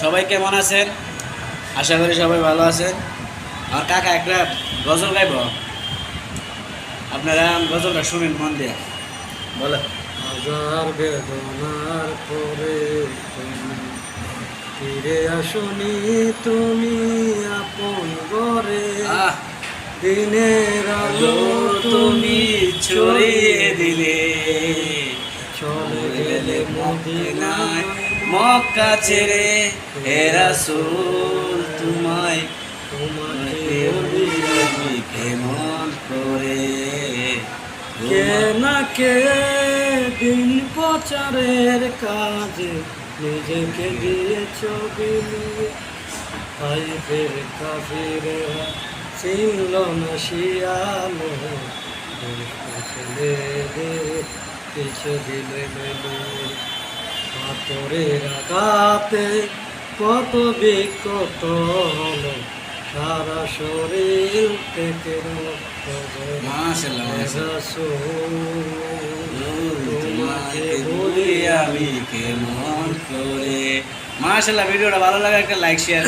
সবাই কেমন আছেন? আশা করি সবাই ভালো আছেন। আমার কাকা একটা গজল গাইব। আপনারা গজলটা শুনেন মন দিয়ে। বলো হাজার বেদনার পরে ফিরে আসনি তুমি আপন ঘরে। দিনের আলো তুমি ছড়িয়ে দিলে। চলে গেলে মদিনায়। মক্কা ছেড়ে, হে রাসূল, তোমায় তোমাকে কেমন করে? কে না কে দিন প্রচারের কাজে নিজেকে দিয়েছ বিলিয়ে তাই ফের কাফিরে চিনল না শিয়ালো ছেলে কিছু দিলে মেলে। পাথরের আঘাতে কত বিকট সারা শরীর থেকে তোমাকে বলি আমি কেমন করে। মাশাআল্লাহ ভিডিওটা ভালো লাগে একটা লাইক শেয়ার